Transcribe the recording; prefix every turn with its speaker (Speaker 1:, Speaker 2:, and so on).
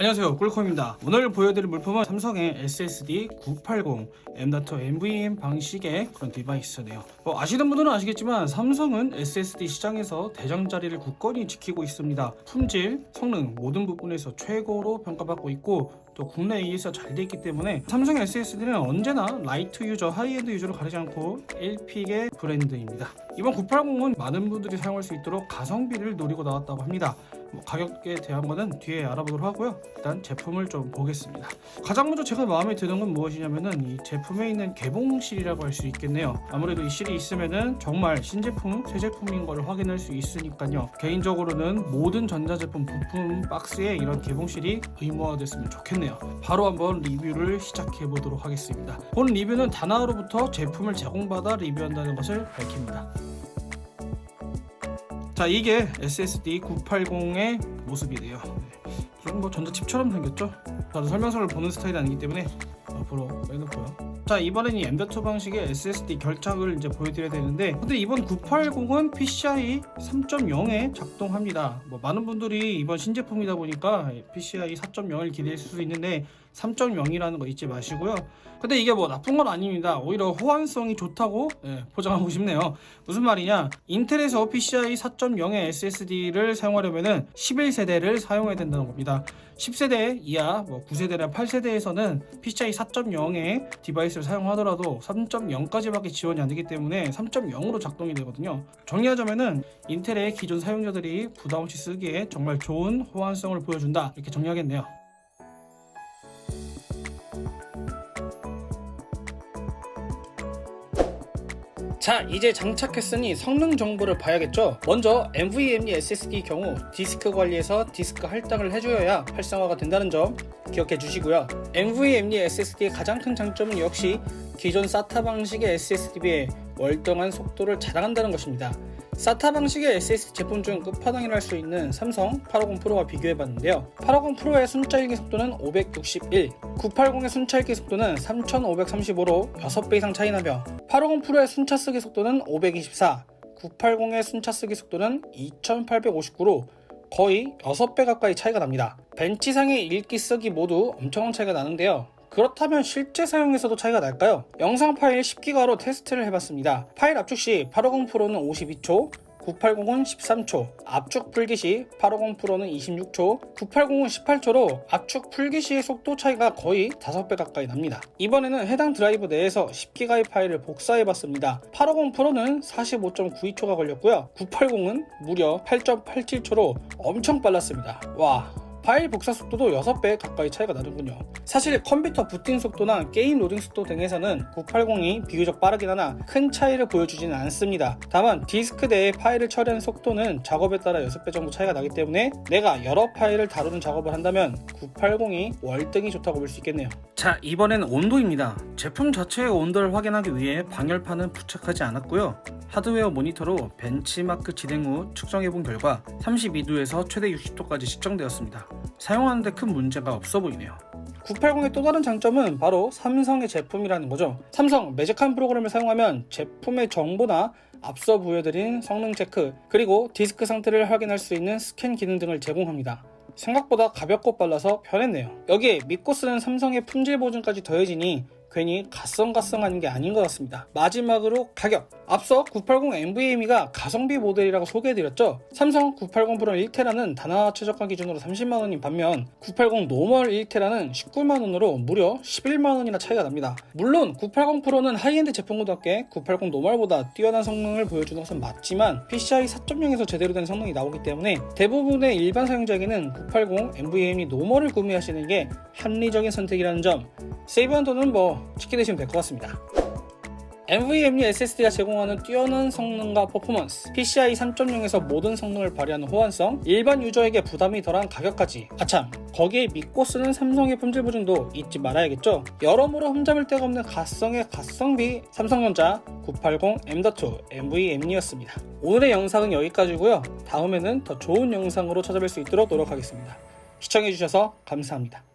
Speaker 1: 안녕하세요. 꿀콤입니다. 오늘 보여드릴 물품은 삼성의 SSD 980 M.2 NVMe 방식의 그런 디바이스네요. 뭐 아시는 분들은 아시겠지만 삼성은 SSD 시장에서 대장 자리를 굳건히 지키고 있습니다. 품질, 성능 모든 부분에서 최고로 평가받고 있고 또 국내 AES가 잘 돼 있기 때문에 삼성 SSD는 언제나 라이트 유저, 하이엔드 유저를 가리지 않고 1픽의 브랜드입니다. 이번 980은 많은 분들이 사용할 수 있도록 가성비를 노리고 나왔다고 합니다 뭐 가격에 대한 거는 뒤에 알아보도록 하고요. 일단 제품을 좀 보겠습니다. 가장 먼저 제가 마음에 드는 건 무엇이냐면은 이 제품에 있는 개봉실이라고 할 수 있겠네요. 아무래도 이 실이 있으면은 정말 신제품, 새 제품인 걸 확인할 수 있으니까요. 개인적으로는 모든 전자제품 부품 박스에 이런 개봉실이 의무화됐으면 좋겠네요. 바로 한번 리뷰를 시작해 보도록 하겠습니다. 오늘 리뷰는 다나로부터 제품을 제공받아 리뷰한다는 것을 밝힙니다. 자 이게 SSD 980의 모습이래요. 이건 뭐 전자칩처럼 생겼죠? 저도 설명서를 보는 스타일이 아니기 때문에 앞으로 빼놓고요. 자 이번엔 이 M.2 방식의 SSD 결착을 이제 보여드려야 되는데 근데 이번 980은 PCI 3.0에 작동합니다. 뭐 많은 분들이 이번 신제품이다 보니까 PCI 4.0을 기대할 수 있는데 3.0이라는 거 잊지 마시고요. 근데 이게 뭐 나쁜 건 아닙니다. 오히려 호환성이 좋다고 예, 포장하고 싶네요. 무슨 말이냐? 인텔에서 PCI 4.0의 SSD를 사용하려면은 11세대를 사용해야 된다는 겁니다. 10세대 이하 뭐 9세대나 8세대에서는 PCI 4.0의 디바이스를 사용하더라도 3.0까지밖에 지원이 안 되기 때문에 3.0으로 작동이 되거든요. 정리하자면은 인텔의 기존 사용자들이 부담 없이 쓰기에 정말 좋은 호환성을 보여준다. 이렇게 정리하겠네요 자 이제 장착했으니 성능 정보를 봐야겠죠? 먼저 NVMe SSD 경우 디스크 관리에서 디스크 할당을 해줘야 활성화가 된다는 점 기억해 주시고요. NVMe SSD의 가장 큰 장점은 역시 기존 SATA 방식의 SSD에 비해 월등한 속도를 자랑한다는 것입니다. SATA 방식의 SSD 제품 중 끝판왕이라 할 수 있는 삼성 850 프로와 비교해봤는데요. 850 프로의 순찰기 속도는 561 980의 순찰기 속도는 3535로 6배 이상 차이나며 850 프로의 순차 쓰기 속도는 524 980의 순차 쓰기 속도는 2859로 거의 6배 가까이 차이가 납니다 벤치상의 읽기 쓰기 모두 엄청난 차이가 나는데요 그렇다면 실제 사용에서도 차이가 날까요? 영상 파일 10기가로 테스트를 해봤습니다. 파일 압축 시 850 프로는 52초, 980은 13초, 압축 풀기 시 850 프로는 26초, 980은 18초로 압축 풀기 시의 속도 차이가 거의 5배 가까이 납니다. 이번에는 해당 드라이브 내에서 10기가의 파일을 복사해 봤습니다. 850 프로는 45.92초가 걸렸고요. 980은 무려 8.87초로 엄청 빨랐습니다. 와, 파일 복사 속도도 6배 가까이 차이가 나는군요. 사실 컴퓨터 부팅 속도나 게임 로딩 속도 등에서는 980이 비교적 빠르긴 하나 큰 차이를 보여주지는 않습니다. 다만 디스크 내에 파일을 처리하는 속도는 작업에 따라 6배 정도 차이가 나기 때문에 내가 여러 파일을 다루는 작업을 한다면 980이 월등히 좋다고 볼 수 있겠네요. 자 이번엔 온도입니다. 제품 자체의 온도를 확인하기 위해 방열판은 부착하지 않았고요. 하드웨어 모니터로 벤치마크 진행 후 측정해본 결과 32도에서 최대 60도까지 측정되었습니다. 사용하는데 큰 문제가 없어 보이네요. 980의 또 다른 장점은 바로 삼성의 제품이라는 거죠. 삼성 매직한 프로그램을 사용하면 제품의 정보나 앞서 보여드린 성능 체크 그리고 디스크 상태를 확인할 수 있는 스캔 기능 등을 제공합니다. 생각보다 가볍고 빨라서 편했네요. 여기에 믿고 쓰는 삼성의 품질 보증까지 더해지니 괜히 가성가성하는 게 아닌 것 같습니다. 마지막으로 가격. 앞서 980 NVMe가 가성비 모델이라고 소개해드렸죠. 삼성 980 프로 1테라는 단화 최저가 기준으로 30만원인 반면 980 노멀 1테라는 19만원으로 무려 11만원이나 차이가 납니다. 물론 980 프로는 하이엔드 제품과 함께 980 노멀보다 뛰어난 성능을 보여주는 것은 맞지만 PCI 4.0에서 제대로 된 성능이 나오기 때문에 대부분의 일반 사용자에게는 980 NVMe 노멀을 구매하시는 게 합리적인 선택이라는 점 세이브한 돈은 뭐 치킨 되시면 될 것 같습니다. NVMe SSD가 제공하는 뛰어난 성능과 퍼포먼스, PCI 3.0에서 모든 성능을 발휘하는 호환성, 일반 유저에게 부담이 덜한 가격까지 아참 거기에 믿고 쓰는 삼성의 품질 보증도 잊지 말아야겠죠. 여러모로 흠잡을 데가 없는 가성의 가성비 삼성전자 980 M.2 NVMe였습니다. 오늘의 영상은 여기까지고요. 다음에는 더 좋은 영상으로 찾아뵐 수 있도록 노력하겠습니다. 시청해주셔서 감사합니다.